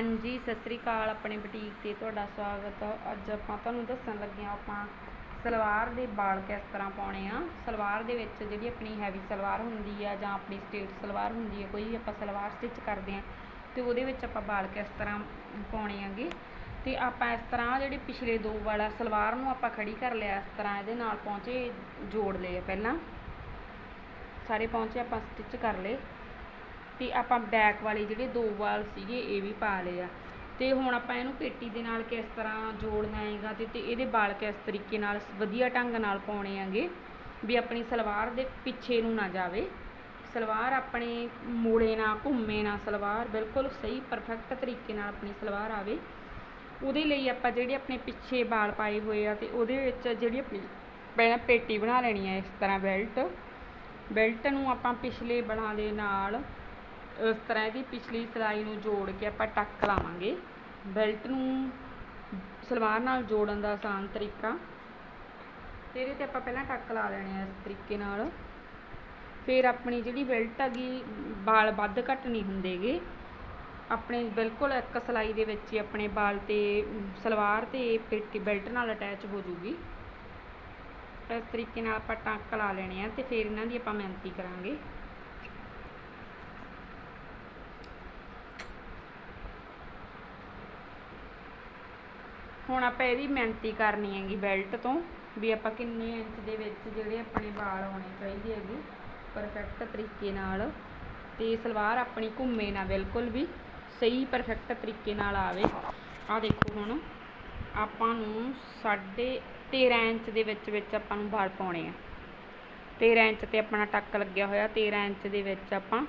ਹਾਂਜੀ, ਸਤਿ ਸ੍ਰੀ ਅਕਾਲ ਆਪਣੇ ਬੁਟੀਕ ਤੇ ਤੁਹਾਡਾ ਸਵਾਗਤ ਹੈ ਅੱਜ ਆਪਾਂ ਤੁਹਾਨੂੰ ਦੱਸਣ ਲੱਗੇ ਹਾਂ, ਆਪਾਂ ਸਲਵਾਰ ਦੇ ਬਾਲ ਕਿਸ ਤਰ੍ਹਾਂ ਪਾਉਣੇ ਆ। ਸਲਵਾਰ ਦੇ ਵਿੱਚ ਜਿਹੜੀ ਆਪਣੀ ਹੈਵੀ ਸਲਵਾਰ ਹੁੰਦੀ ਆ ਜਾਂ ਆਪਣੀ ਸਟੇਟ ਸਲਵਾਰ ਹੁੰਦੀ ਹੈ ਕੋਈ ਵੀ ਆਪਾਂ ਸਲਵਾਰ ਸਟਿਚ ਕਰਦੇ ਆ, ਤੇ ਉਹਦੇ ਵਿੱਚ ਆਪਾਂ ਬਾਲ ਕਿਸ ਤਰ੍ਹਾਂ ਪਾਉਣੇ ਆਗੇ। ਤੇ ਆਪਾਂ ਇਸ ਤਰ੍ਹਾਂ ਜਿਹੜੇ ਪਿਛਲੇ ਦੋ ਵਾਲਾ ਸਲਵਾਰ ਨੂੰ ਆਪਾਂ ਖੜੀ ਕਰ ਲਿਆ, ਇਸ ਤਰ੍ਹਾਂ ਇਹਦੇ ਨਾਲ ਪਹੁੰਚੇ ਜੋੜ ਲਏ ਪਹਿਲਾਂ। ਸਾਰੇ ਪਹੁੰਚੇ, ਆਪਾਂ ਸਟਿਚ ਕਰ ਲਏ। ਤੇ ਆਪਾਂ ਬੈਕ ਵਾਲੇ ਜਿਹੜੇ ਦੋ ਵਾਲ ਸੀਗੇ, ਇਹ ਵੀ ਪਾ ਲਏ ਆ। ਤੇ ਹੁਣ ਆਪਾਂ ਇਹਨੂੰ ਪੇਟੀ ਦੇ ਨਾਲ ਕਿਸ ਤਰ੍ਹਾਂ ਜੋੜਨਾ ਹੈਗਾ ਤੇ ਇਹਦੇ ਵਾਲ ਕਿਸ ਤਰੀਕੇ ਨਾਲ ਵਧੀਆ ਢੰਗ ਨਾਲ ਪਾਉਣੇ ਆਗੇ ਵੀ ਆਪਣੀ ਸਲਵਾਰ ਦੇ ਪਿੱਛੇ ਨੂੰ ਨਾ ਜਾਵੇ। ਸਲਵਾਰ ਆਪਣੇ ਮੋੜੇ ਨਾ, ਘੁੰਮੇ ਨਾ ਸਲਵਾਰ, ਬਿਲਕੁਲ ਸਹੀ ਪਰਫੈਕਟ ਤਰੀਕੇ ਨਾਲ ਆਪਣੀ ਸਲਵਾਰ ਆਵੇ। ਉਹਦੇ ਲਈ ਆਪਾਂ ਜਿਹੜੇ ਆਪਣੇ ਪਿੱਛੇ ਵਾਲ ਪਾਏ ਹੋਏ ਆ ਤੇ ਉਹਦੇ ਵਿੱਚ ਜਿਹੜੀ ਆਪਣੀ ਪਹਿਲਾਂ ਪੇਟੀ ਬਣਾ ਲੈਣੀ ਹੈ ਇਸ ਤਰ੍ਹਾਂ ਬੈਲਟ। ਬੈਲਟ ਨੂੰ ਆਪਾਂ ਪਿਛਲੇ ਬਲਾਂ ਦੇ ਨਾਲ। ਇਸ ਤਰ੍ਹਾਂ ਇਹਦੀ ਪਿਛਲੀ ਸਿਲਾਈ ਨੂੰ ਜੋੜ ਕੇ ਆਪਾਂ ਟੱਕ ਲਾਵਾਂਗੇ। ਬੈਲਟ ਨੂੰ ਸਲਵਾਰ ਨਾਲ ਜੋੜਨ ਦਾ ਆਸਾਨ ਤਰੀਕਾ। ਤੇ ਇਹਦੇ ਤੇ ਆਪਾਂ ਪਹਿਲਾਂ ਟੱਕ ਲਾ ਲੈਣੇ ਆ ਇਸ ਤਰੀਕੇ ਨਾਲ। ਫਿਰ ਆਪਣੀ ਜਿਹੜੀ ਬੈਲਟ ਹੈਗੀ ਵਾਲ ਵੱਧ ਘੱਟ ਨਹੀਂ ਹੁੰਦੇਗੇ। ਆਪਣੇ ਬਿਲਕੁਲ ਇੱਕ ਸਿਲਾਈ ਦੇ ਵਿੱਚ ਹੀ ਆਪਣੇ ਵਾਲ ਤੇ, ਸਲਵਾਰ ਤੇ ਪੇਟੀ ਬੈਲਟ ਨਾਲ ਅਟੈਚ ਹੋ ਜੂਗੀ। ਇਸ ਤਰੀਕੇ ਨਾਲ ਆਪਾਂ ਟੱਕ ਲਾ ਲੈਣੇ ਆ ਤੇ ਫਿਰ ਇਹਨਾਂ ਦੀ ਆਪਾਂ ਮਿਹਨਤੀ ਕਰਾਂਗੇ। ਹੁਣ ਆਪਾਂ ਇਹਦੀ ਮਿਹਨਤੀ ਕਰਨੀ ਹੈਗੀ ਬੈਲਟ ਤੋਂ, ਵੀ ਆਪਾਂ ਕਿੰਨੇ ਇੰਚ ਦੇ ਵਿੱਚ ਜਿਹੜੇ ਆਪਣੇ ਵਾਲ ਆਉਣੇ ਚਾਹੀਦੇ ਹੈਗੇ ਪਰਫੈਕਟ ਤਰੀਕੇ ਨਾਲ। ਤੇ ਸਲਵਾਰ ਆਪਣੀ ਘੁੰਮੇ ਨਾ ਬਿਲਕੁਲ ਵੀ, ਸਹੀ ਪਰਫੈਕਟ ਤਰੀਕੇ ਨਾਲ ਆਵੇ। ਆ ਦੇਖੋ ਹੁਣ, ਆਪਾਂ ਨੂੰ ਸਾਢੇ 13 ਇੰਚ ਦੇ ਵਿੱਚ ਵਿੱਚ ਆਪਾਂ ਨੂੰ ਵਾਲ ਪਾਉਣੇ ਆ। 13 ਇੰਚ ਤੇ ਆਪਣਾ ਟੱਕ ਲੱਗਿਆ ਹੋਇਆ 13 ਇੰਚ ਦੇ ਵਿੱਚ ਆਪਾਂ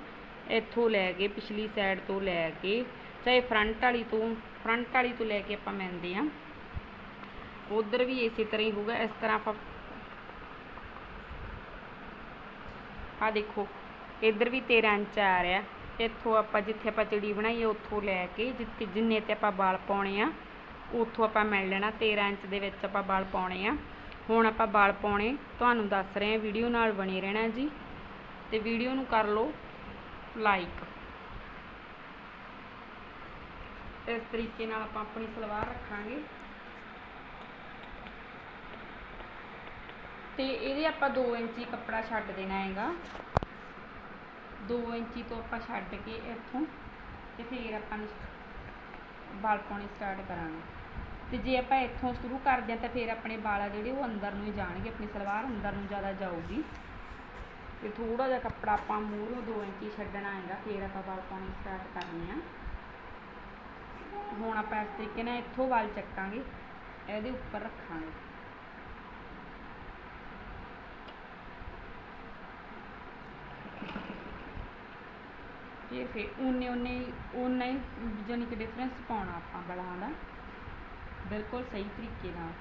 ਇੱਥੋਂ ਲੈ ਕੇ, ਪਿਛਲੀ ਸਾਈਡ ਤੋਂ ਲੈ ਕੇ, ਚਾਹੇ ਫਰੰਟ ਵਾਲੀ ਤੋਂ ਫਰੰਟ ਵਾਲੀ ਤੋਂ ਲੈ ਕੇ ਆਪਾਂ ਮਿਲਦੇ ਆ। ਉਧਰ ਵੀ ਇਸੇ ਤਰ੍ਹਾਂ ਹੀ ਹੋਊਗਾ, ਇਸ ਤਰ੍ਹਾਂ ਆਪਾਂ ਆ ਦੇਖੋ, ਇੱਧਰ ਵੀ 13 ਇੰਚ ਆ ਰਿਹਾ। ਇੱਥੋਂ ਆਪਾਂ ਜਿੱਥੇ ਆਪਾਂ ਚਿੜੀ ਬਣਾਈਏ ਉੱਥੋਂ ਲੈ ਕੇ ਜਿੱਥੇ ਜਿੰਨੇ ਤੇ ਆਪਾਂ ਵਾਲ ਪਾਉਣੇ ਆ, ਉੱਥੋਂ ਆਪਾਂ ਮਿਲ ਲੈਣਾ 13 ਇੰਚ ਦੇ ਵਿੱਚ ਆਪਾਂ ਵਾਲ ਪਾਉਣੇ ਆ। ਹੁਣ ਆਪਾਂ ਵਾਲ ਪਾਉਣੇ, ਤੁਹਾਨੂੰ ਦੱਸ ਰਹੇ ਹਾਂ ਵੀਡੀਓ ਨਾਲ ਬਣੇ ਰਹਿਣਾ ਜੀ। ਤੇ ਵੀਡੀਓ ਨੂੰ ਕਰ ਲਓ ਲਾਈਕ। ਇਸ ਤਰੀਕੇ ਨਾਲ ਆਪਾਂ ਆਪਣੀ ਸਲਵਾਰ ਰੱਖਾਂਗੇ। ਤੇ ਇਹਦੇ ਆਪਾਂ 2 ਇੰਚੀ ਕੱਪੜਾ ਛੱਡ ਦੇਣਾ ਹੈਗਾ। 2 ਇੰਚੀ ਤੋਂ ਆਪਾਂ ਛੱਡ ਕੇ ਇੱਥੋਂ ਤੇ ਫਿਰ ਆਪਾਂ ਵਾਲ ਪਾਉਣੇ ਸਟਾਰਟ ਕਰਾਂਗੇ। ਤੇ ਜੇ ਆਪਾਂ ਇੱਥੋਂ ਸ਼ੁਰੂ ਕਰਦੇ ਹਾਂ ਤਾਂ ਫਿਰ ਆਪਣੇ ਵਾਲ ਆ ਜਿਹੜੇ ਉਹ ਅੰਦਰ ਨੂੰ ਹੀ ਜਾਣਗੇ, ਆਪਣੀ ਸਲਵਾਰ ਅੰਦਰ ਨੂੰ ਜ਼ਿਆਦਾ ਜਾਊਗੀ। ਤੇ ਥੋੜਾ ਜਿਹਾ ਕੱਪੜਾ ਆਪਾਂ ਮੂਹਰੋਂ 2 ਇੰਚੀ ਛੱਡਣਾ ਹੈਗਾ, ਫਿਰ ਆਪਾਂ ਵਾਲ ਪਾਉਣੇ ਸਟਾਰਟ ਕਰਨੇ ਆ। ਹੁਣ ਆਪਾਂ ਇਸ ਤਰੀਕੇ ਨਾਲ ਇੱਥੋਂ ਵਾਲ ਚੱਕਾਂਗੇ, ਇਹਦੇ ਉੱਪਰ ਰੱਖਾਂਗੇ। ਫਿਰ ਫਿਰ ਉਨੇ ਉਨੇ ਉਨਾ ਹੀ ਜਾਨੀ ਕਿ ਡਿਫਰੈਂਸ ਪਾਉਣਾ ਆਪਾਂ ਬਲਾਂ ਦਾ। ਬਿਲਕੁਲ ਸਹੀ ਤਰੀਕੇ ਨਾਲ।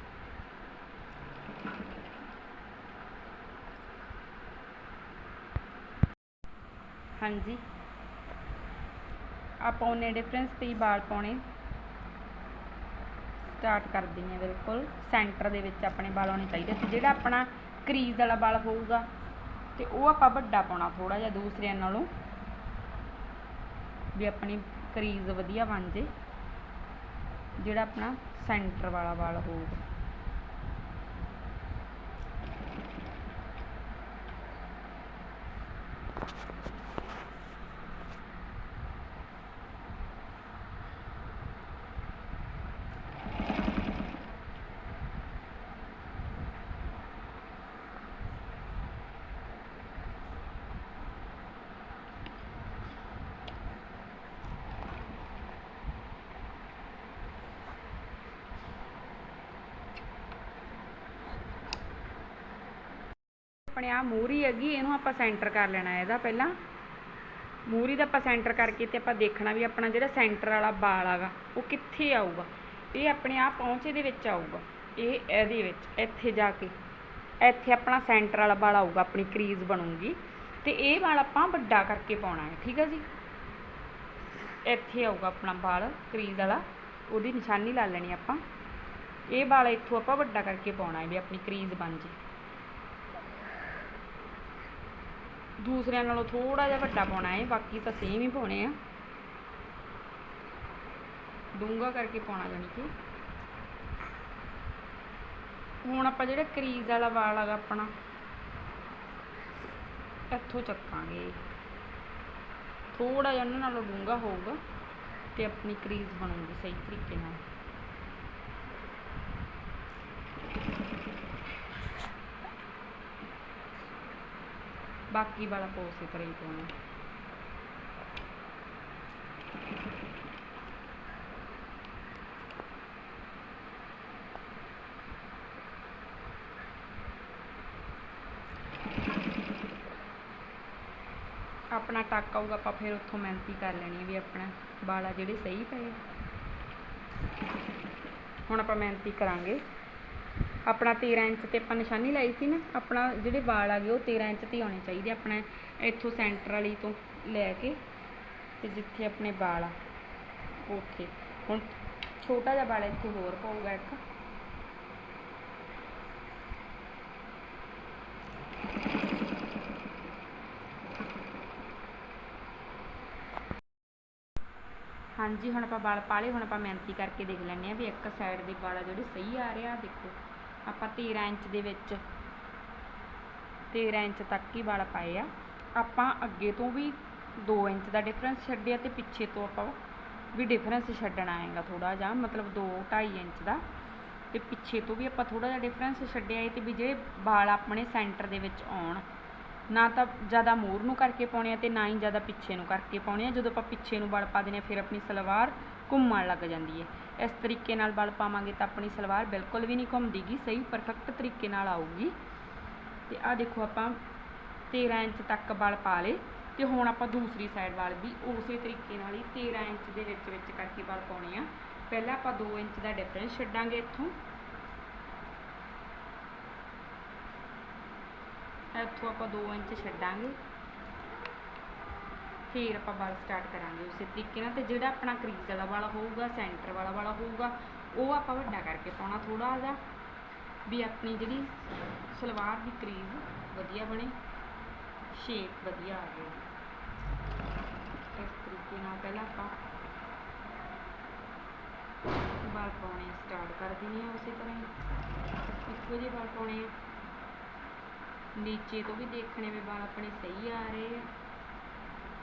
ਹਾਂਜੀ। ਆਪਾਂ ਉਹਨੇ ਡਿਫਰੈਂਸ ਤੇ ਹੀ ਬਾਲ ਪਾਉਣੇ। ਸਟਾਰਟ ਕਰਦੇ ਹਾਂ ਬਿਲਕੁਲ। ਸੈਂਟਰ ਦੇ ਵਿੱਚ ਆਪਣੇ ਬਾਲ ਹੋਣੇ ਚਾਹੀਦੇ ਤੇ ਜਿਹੜਾ ਆਪਣਾ ਕਰੀਜ਼ ਵਾਲਾ ਬਾਲ ਹੋਊਗਾ, ਤੇ ਉਹ ਆਪਾਂ ਵੱਡਾ ਪਾਉਣਾ ਥੋੜਾ ਜਿਹਾ ਦੂਸਰਿਆਂ ਨਾਲੋਂ। ਵੀ ਆਪਣੀ ਕਰੀਜ਼ ਵਧੀਆ ਬਣ ਜੇ ਜਿਹੜਾ ਆਪਣਾ ਸੈਂਟਰ ਵਾਲਾ ਵਾਲ ਹੋਊਗਾ। ਆਪਣੇ ਆ ਮੂਰੀ ਹੈਗੀ, ਇਹਨੂੰ ਆਪਾਂ ਸੈਂਟਰ ਕਰ ਲੈਣਾ ਇਹਦਾ ਪਹਿਲਾਂ। ਮੂਰੀ ਦਾ ਆਪਾਂ ਸੈਂਟਰ ਕਰਕੇ ਤੇ ਆਪਾਂ ਦੇਖਣਾ ਵੀ ਆਪਣਾ ਜਿਹੜਾ ਸੈਂਟਰ ਵਾਲਾ ਵਾਲ ਆਗਾ, ਉਹ ਕਿੱਥੇ ਆਊਗਾ। ਇਹ ਆਪਣੇ ਆ ਪਹੁੰਚੇ ਦੇ ਵਿੱਚ ਆਊਗਾ, ਇਹ ਇਹਦੇ ਵਿੱਚ, ਇੱਥੇ ਜਾ ਕੇ। ਇੱਥੇ ਆਪਣਾ ਸੈਂਟਰ ਵਾਲਾ ਵਾਲ ਆਊਗਾ, ਆਪਣੀ ਕਰੀਜ਼ ਬਣੂਗੀ। ਤੇ ਇਹ ਵਾਲ ਆਪਾਂ ਵੱਡਾ ਕਰਕੇ ਪਾਉਣਾ ਹੈ, ਠੀਕ ਹੈ ਜੀ? ਇੱਥੇ ਆਊਗਾ ਆਪਣਾ ਵਾਲ ਕਰੀਜ਼ ਵਾਲਾ। ਉਹਦੀ ਨਿਸ਼ਾਨੀ ਲਾ ਲੈਣੀ ਆਪਾਂ। ਇਹ ਵਾਲ ਇੱਥੋਂ ਆਪਾਂ ਵੱਡਾ ਕਰਕੇ ਪਾਉਣਾ ਹੈ ਵੀ ਆਪਣੀ ਕਰੀਜ਼ ਬਣ ਜੇ। ਦੂਸਰਿਆਂ ਨਾਲੋਂ ਥੋੜਾ ਜਿਹਾ ਵੱਡਾ ਪਾਉਣਾ ਹੈ, ਬਾਕੀ ਤਾਂ ਸੇਮ ਹੀ ਪਾਉਣੇ ਆ। ਡੂੰਘਾ ਕਰਕੇ ਪਾਉਣਾ ਜਾਣੀ ਕਿ। ਹੁਣ ਆਪਾਂ ਜਿਹੜਾ ਕਰੀਜ਼ ਵਾਲਾ ਵਾਲ ਹੈਗਾ ਆਪਣਾ, ਇੱਥੋਂ ਚੱਕਾਂਗੇ। ਥੋੜਾ ਜਿਹਾ ਉਹਨਾਂ ਨਾਲੋਂ ਡੂੰਘਾ ਹੋਊਗਾ ਤੇ ਆਪਣੀ ਕਰੀਜ਼ ਬਣੂਗੀ ਸਹੀ ਤਰੀਕੇ ਨਾਲ। ਬਾਕੀ ਵਾਲਾ ਪੋਸੇ ਤਰ੍ਹਾਂ ਹੀ ਪਾਉਣਾ। ਆਪਣਾ ਟੱਕ ਆਊਗਾ, ਆਪਾਂ ਫਿਰ ਉੱਥੋਂ ਮਿਹਨਤੀ ਕਰ ਲੈਣੀ ਹੈ ਵੀ ਆਪਣਾ ਵਾਲਾ ਜਿਹੜੇ ਸਹੀ ਪਏ ਹੁਣ ਆਪਾਂ ਮਿਹਨਤੀ ਕਰਾਂਗੇ। ਆਪਣਾ 13 ਇੰਚ ਤੇ ਆਪਾਂ ਨਿਸ਼ਾਨੀ ਲਾਈ ਸੀ ਨਾ, ਆਪਣਾ ਜਿਹੜੇ ਵਾਲ ਆ ਗਏ ਉਹ 13 ਇੰਚ ਤੇ ਆਉਣੇ ਚਾਹੀਦੇ ਆਪਣਾ ਇੱਥੋਂ ਸੈਂਟਰ ਵਾਲੀ ਤੋਂ ਲੈ ਕੇ ਤੇ ਜਿੱਥੇ ਆਪਣੇ ਵਾਲ ਆ, ਉੱਥੇ। ਹੁਣ ਛੋਟਾ ਜਿਹਾ ਵਾਲ ਇੱਥੇ ਹੋਰ ਪਊਗਾ ਇੱਕ। ਹਾਂਜੀ, ਹੁਣ ਆਪਾਂ ਵਾਲ ਪਾ ਲਏ ਹੁਣ ਆਪਾਂ ਮਿਹਨਤੀ ਕਰਕੇ ਦੇਖ ਲੈਂਦੇ ਆ ਵੀ ਇੱਕ ਸਾਈਡ ਦੇ ਵਾਲ ਆ ਜਿਹੜੇ ਸਹੀ ਆ ਰਿਹਾ ਆ ਦੇਖੋ। ਆਪਾਂ 13 ਇੰਚ ਦੇ ਵਿੱਚ 13 ਇੰਚ ਤੱਕ ਹੀ ਵਾਲ ਪਾਏ ਆ। ਆਪਾਂ ਅੱਗੇ ਤੋਂ ਵੀ 2 ਇੰਚ ਦਾ ਡਿਫਰੈਂਸ ਛੱਡਿਆ ਤੇ ਪਿੱਛੇ ਤੋਂ ਆਪਾਂ ਵੀ ਡਿਫਰੈਂਸ ਛੱਡਣਾ ਆਏਗਾ ਥੋੜਾ ਜਿਹਾ, ਮਤਲਬ 2 2.5 ਇੰਚ ਦਾ। ਤੇ ਪਿੱਛੇ ਤੋਂ ਵੀ ਆਪਾਂ ਥੋੜਾ ਜਿਹਾ ਡਿਫਰੈਂਸ ਛੱਡਿਆ ਏ ਤੇ ਵੀ ਜਿਹੜੇ ਵਾਲ ਆਪਣੇ ਸੈਂਟਰ ਦੇ ਵਿੱਚ ਆਉਣ, ਨਾ ਤਾਂ ਜ਼ਿਆਦਾ ਮੂਰ ਨੂੰ ਕਰਕੇ ਪਾਉਣੇ ਆ ਤੇ ਨਾ ਹੀ ਜ਼ਿਆਦਾ ਪਿੱਛੇ ਨੂੰ ਕਰਕੇ ਪਾਉਣੇ ਆ। ਜਦੋਂ ਆਪਾਂ ਪਿੱਛੇ ਨੂੰ ਵਲ ਪਾ ਦਿੰਦੇ ਆ, ਫਿਰ ਆਪਣੀ ਸਲਵਾਰ ਘੁੰਮਣ ਲੱਗ ਜਾਂਦੀ ਹੈ। ਇਸ ਤਰੀਕੇ ਨਾਲ ਬਲ ਪਾਵਾਂਗੇ ਤਾਂ ਆਪਣੀ ਸਲਵਾਰ ਬਿਲਕੁਲ ਵੀ ਨਹੀਂ ਘੁੰਮਦੀਗੀ, ਸਹੀ ਪਰਫੈਕਟ ਤਰੀਕੇ ਨਾਲ ਆਊਗੀ। ਤੇ ਆ ਦੇਖੋ ਆਪਾਂ 13 ਇੰਚ ਤੱਕ ਬਲ ਪਾ ਲਏ ਤੇ ਹੁਣ ਆਪਾਂ ਦੂਸਰੀ ਸਾਈਡ ਵਾਲ ਵੀ ਉਸੇ ਤਰੀਕੇ ਨਾਲ ਹੀ 13 ਇੰਚ ਦੇ ਵਿੱਚ ਵਿੱਚ ਕਰਕੇ ਬਲ ਪਾਉਣੇ ਆ। ਪਹਿਲਾਂ ਆਪਾਂ 2 ਇੰਚ ਦਾ ਡਿਫਰੈਂਸ ਛੱਡਾਂਗੇ ਇੱਥੋਂ। ਇੱਥੋਂ ਆਪਾਂ 2 ਇੰਚ ਛੱਡਾਂਗੇ। ਫਿਰ ਆਪਾਂ ਵਾਲ ਸਟਾਰਟ ਕਰਾਂਗੇ ਉਸੇ ਤਰੀਕੇ ਨਾਲ ਤੇ ਜਿਹੜਾ ਆਪਣਾ ਕਰੀਜ਼ ਵਾਲਾ ਵਾਲਾ ਹੋਊਗਾ ਸੈਂਟਰ ਵਾਲਾ ਵਾਲਾ ਹੋਊਗਾ, ਉਹ ਆਪਾਂ ਵੱਡਾ ਕਰਕੇ ਪਾਉਣਾ ਥੋੜਾ ਜਿਹਾ ਵੀ ਆਪਣੀ ਜਿਹੜੀ ਸਲਵਾਰ ਦੀ ਕਰੀਜ਼ ਵਧੀਆ ਬਣੇ ਸ਼ੇਪ ਵਧੀਆ ਆ ਜਾਵੇ। ਇਸ ਤਰੀਕੇ ਨਾਲ ਪਹਿਲਾਂ ਆਪਾਂ ਵਾਲ ਪਾਉਣੇ ਸਟਾਰਟ ਕਰ ਦਿੰਦੇ ਆ ਉਸੇ ਤਰ੍ਹਾਂ ਹੀ। ਇੱਕੋ ਜਿਹੇ ਵਾਲ ਪਾਉਣੇ ਆ। ਨੀਚੇ ਤੋਂ ਵੀ ਦੇਖਣੇ ਵੀ ਵਾਲ ਆਪਣੇ ਸਹੀ ਆ ਰਹੇ ਆ।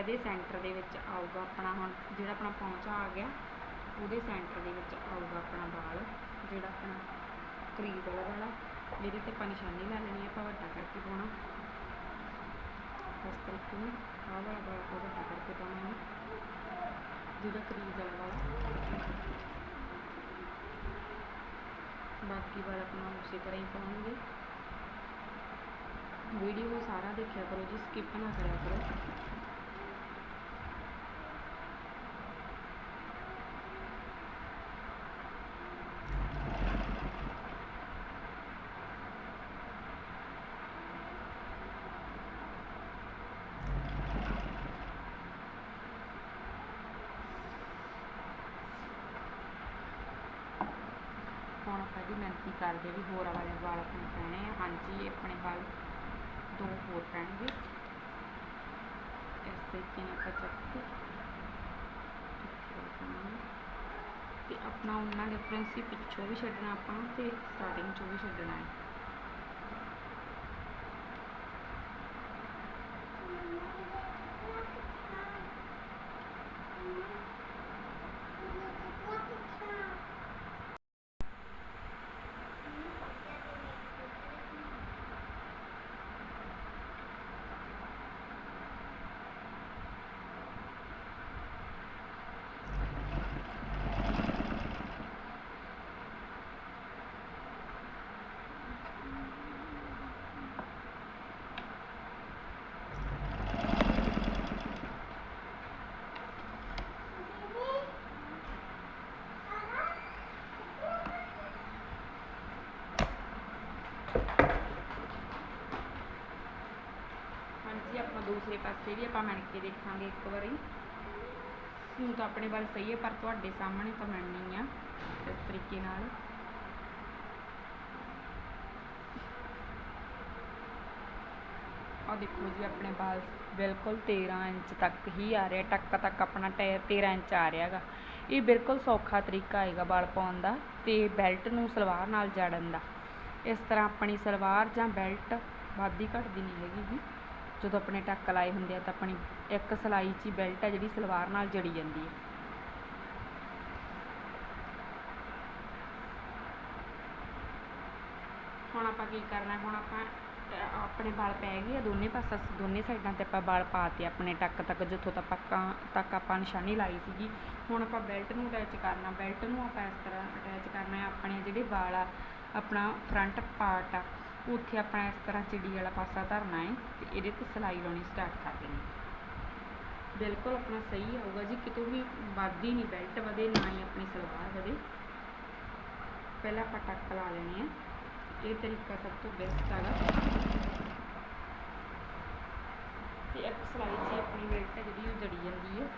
ਇਹਦੇ ਸੈਂਟਰ ਦੇ ਵਿੱਚ ਆਊਗਾ ਆਪਣਾ ਹੁਣ, ਜਿਹੜਾ ਆਪਣਾ ਪੌਂਚਾ ਆ ਗਿਆ, ਉਹਦੇ ਸੈਂਟਰ ਦੇ ਵਿੱਚ ਆਊਗਾ ਆਪਣਾ ਵਾਲ, ਜਿਹੜਾ ਆਪਣਾ ਕਰੀਜ਼ ਵਾਲਾ ਵਾਲਾ ਜਿਹਦੇ ਤੇ ਆਪਾਂ ਨਿਸ਼ਾਨੀ ਲਾ ਲੈਣੀ ਆ, ਆਪਾਂ ਵੱਡਾ ਕਰਕੇ ਪਾਉਣਾ। ਇਸ ਤਰੀਕੇ ਨਾਲ ਆਹ ਵਾਲਾ ਵਾਲ ਆਪਾਂ ਵੱਡਾ ਕਰਕੇ ਪਾਉਣਾ ਹੈ। ਜਿਹੜਾ ਕਰੀਜ਼ ਵਾਲਾ ਵਾਲਾ ਬਾਕੀ ਵਾਲ ਆਪਣਾ ਉਸੇ ਤਰ੍ਹਾਂ ਹੀ ਪਾਉਣਗੇ। ਵੀਡੀਓ ਸਾਰਾ ਦੇਖਿਆ ਕਰੋ ਜੀ ਸਕਿਪ ਨਾ ਕਰਿਆ ਕਰੋ। ਹੁਣ ਆਪਾਂ ਜੀ ਮਿਹਨਤੀ ਕਰਦੇ ਵੀ ਹੋਰ ਵਾਲੇ ਵਾਲ ਆਪਣੇ ਪੈਣੇ ਆ। ਹਾਂਜੀ ਆਪਣੇ ਵਾਲ ਦੋ ਹੋਰ ਪੈਣਗੇ। ਇਸ ਤਰੀਕੇ ਨਾਲ ਆਪਾਂ ਚੱਕ ਕੇ ਇੱਥੇ ਰੱਖਾਂਗੇ। ਤੇ ਆਪਣਾ ਉਹਨਾਂ ਡਿਫਰੈਂਸ ਹੀ ਪਿੱਛੋਂ ਵੀ ਛੱਡਣਾ ਆਪਾਂ ਤੇ ਸਟਾਰਟਿੰਗ ਚੋਂ ਵੀ ਛੱਡਣਾ ਹੈ। ਦੂਸਰੇ ਪਾਸੇ ਵੀ ਆਪਾਂ ਮਿਣ ਕੇ ਦੇਖਾਂਗੇ ਇੱਕ ਵਾਰੀ। ਹੁਣ ਤਾਂ ਆਪਣੇ ਵੱਲ ਸਹੀ ਹੈ, ਪਰ ਤੁਹਾਡੇ ਸਾਹਮਣੇ ਤਾਂ ਮਿਣਨੀ ਆ ਇਸ ਤਰੀਕੇ ਨਾਲ। ਆ ਦੇਖੋ ਜੀ, ਆਪਣੇ ਵਾਲ ਬਿਲਕੁਲ 13 ਇੰਚ ਤੱਕ ਹੀ ਆ ਰਿਹਾ, ਟੱਕ ਤੱਕ ਆਪਣਾ ਟਾਇਰ 13 ਇੰਚ ਆ ਰਿਹਾਗਾ ਇਹ ਬਿਲਕੁਲ ਸੌਖਾ ਤਰੀਕਾ ਹੈਗਾ ਬਾਲ ਪਾਉਣ ਦਾ ਤੇ ਬੈਲਟ ਨੂੰ ਸਲਵਾਰ ਨਾਲ ਜੜਨ ਦਾ। ਇਸ ਤਰ੍ਹਾਂ ਆਪਣੀ ਸਲਵਾਰ ਜਾਂ ਬੈਲਟ ਵੱਧਦੀ ਘਟਦੀ ਨਹੀਂ ਹੈਗੀ ਜੀ। ਜਦੋਂ ਆਪਣੇ ਟੱਕ ਲਾਏ ਹੁੰਦੇ ਆ ਤਾਂ ਆਪਣੀ ਇੱਕ ਸਲਾਈ 'ਚ ਹੀ ਬੈਲਟ ਆ ਜਿਹੜੀ ਸਲਵਾਰ ਨਾਲ ਜੜੀ ਜਾਂਦੀ ਹੈ। ਹੁਣ ਆਪਾਂ ਕੀ ਕਰਨਾ, ਹੁਣ ਆਪਾਂ ਆਪਣੇ ਵਾਲ ਪੈ ਗਏ ਆ ਦੋਨੇ ਪਾਸੇ, ਦੋਨੇ ਸਾਈਡਾਂ ਤੇ ਆਪਾਂ ਵਾਲ ਪਾਤੇ ਆਪਣੇ ਟੱਕ ਤੱਕ, ਜਿੱਥੋਂ ਤੱਕ ਆਪਾਂ ਤੱਕ ਆਪਾਂ ਨਿਸ਼ਾਨੀ ਲਾਈ ਸੀਗੀ। ਹੁਣ ਆਪਾਂ ਬੈਲਟ ਨੂੰ ਅਟੈਚ ਕਰਨਾ, ਬੈਲਟ ਨੂੰ ਆਪਾਂ ਇਸ ਤਰ੍ਹਾਂ ਅਟੈਚ ਕਰਨਾ ਹੈ, ਆਪਣੇ ਜਿਹੜੇ ਵਾਲ ਆ, ਆਪਣਾ ਫਰੰਟ ਪਾਰਟ ਆ। ਉੱਥੇ ਆਪਣਾ ਇਸ ਤਰ੍ਹਾਂ ਚਿੜੀ ਵਾਲਾ ਪਾਸਾ ਧਰਨਾ ਹੈ ਤੇ ਇਹਦੇ ਤੇ ਸਿਲਾਈ ਲਾਉਣੀ ਸਟਾਰਟ ਕਰ ਦੇਣੀ। ਬਿਲਕੁਲ ਆਪਣਾ ਸਹੀ ਆਊਗਾ ਜੀ, ਕਿਤੋਂ ਵੀ ਵੱਧਦੀ ਨਹੀਂ ਬੈਲਟ ਵਧੇ, ਨਾ ਹੀ ਆਪਣੀ ਸਲਵਾਰ ਵਧੇ। ਪਹਿਲਾਂ ਆਪਾਂ ਟੱਕ ਲਾ ਲੈਣੀ ਹੈ। ਇਹ ਤਰੀਕਾ ਸਭ ਤੋਂ ਬੈਸਟ ਹੈਗਾ। ਤੇ ਇੱਕ ਸਲਾਈ 'ਚ ਆਪਣੀ ਬੈਲਟ ਹੈ ਜਿਹੜੀ ਉਹ ਜੜੀ ਜਾਂਦੀ ਹੈ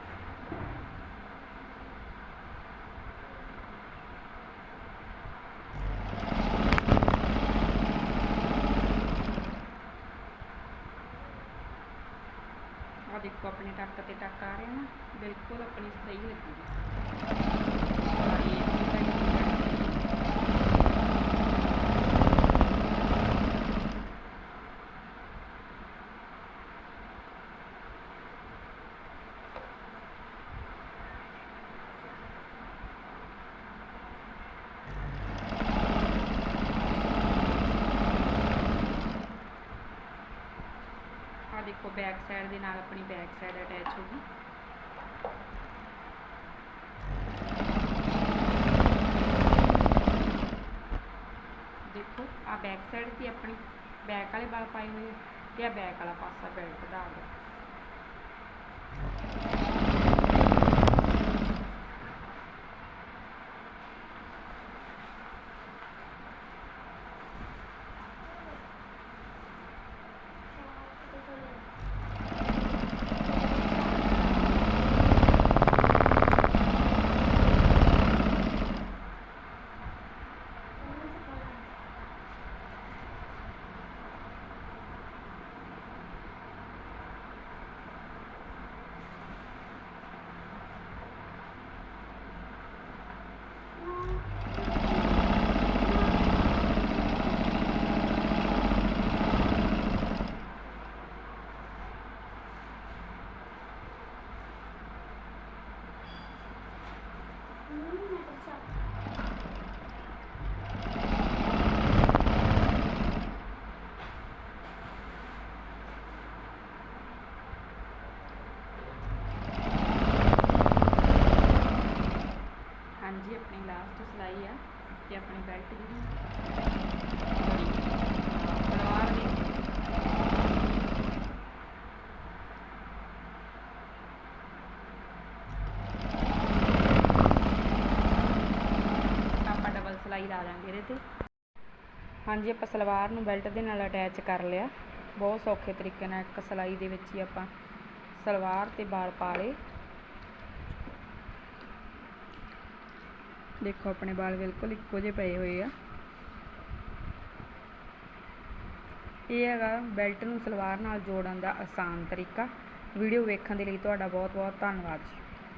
ਆ ਦੇਖੋ ਆਪਣੇ ਟੱਕ ਤੇ ਟੱਕ ਆ ਰਿਹਾ ਨਾ ਬਿਲਕੁਲ ਆਪਣੀ ਸਹੀ ਲੱਗੀ ਸਲਾਈ ਇੱਥੇ ਤੱਕ ਹੀ ਰਹਿਣੀ। ਆ ਦੇਖੋ ਬੈਕ ਸਾਈਡ ਦੇ ਨਾਲ ਆਪਣੀ ਬੈਕ ਸਾਈਡ ਅਟੈਚ ਹੋ ਦੇਖੋ ਆ ਬੈਕ ਸਾਈਡ ਤੇ ਆਪਣੀ। ਬੈਕ ਵਾਲੇ ਬਲ ਪਾਏ ਹੋਏ ਤੇ ਆ ਬੈਕ ਵਾਲਾ ਪਾਸਾ ਬੈਲਟ ਦਾ ਆ ਗਿਆ ਹਾਂਜੀ ਆਪਣੀ ਲਾਸਟ ਸਿਲਾਈ ਆ ਤੇ ਆਪਣੀ ਬੈਲਟ ਜਿਹੜੀ ਬੜੀ ਸਲਵਾਰ ਦੀ ਆਪਾਂ ਡਬਲ ਸਿਲਾਈ ਲਾ ਦਾਂਗੇ ਇਹਦੇ ਤੇ। ਹਾਂਜੀ, ਆਪਾਂ ਸਲਵਾਰ ਨੂੰ ਬੈਲਟ ਦੇ ਨਾਲ ਅਟੈਚ ਕਰ ਲਿਆ। ਬਹੁਤ ਸੌਖੇ ਤਰੀਕੇ ਨਾਲ ਇੱਕ ਸਿਲਾਈ ਦੇ ਵਿੱਚ ਹੀ ਆਪਾਂ ਸਲਵਾਰ ਤੇ ਬਾਲ ਪਾ ਲਏ। ਦੇਖੋ, ਆਪਣੇ ਬਾਲ ਬਿਲਕੁਲ ਇੱਕੋ ਜਿਹੇ ਪਏ ਹੋਏ ਆ। ਇਹ ਹੈਗਾ ਬੈਲਟ ਨੂੰ ਸਲਵਾਰ ਨਾਲ ਜੋੜਨ ਦਾ ਆਸਾਨ ਤਰੀਕਾ। ਵੀਡੀਓ ਵੇਖਣ ਦੇ ਲਈ ਤੁਹਾਡਾ ਬਹੁਤ ਬਹੁਤ ਧੰਨਵਾਦ ਜੀ।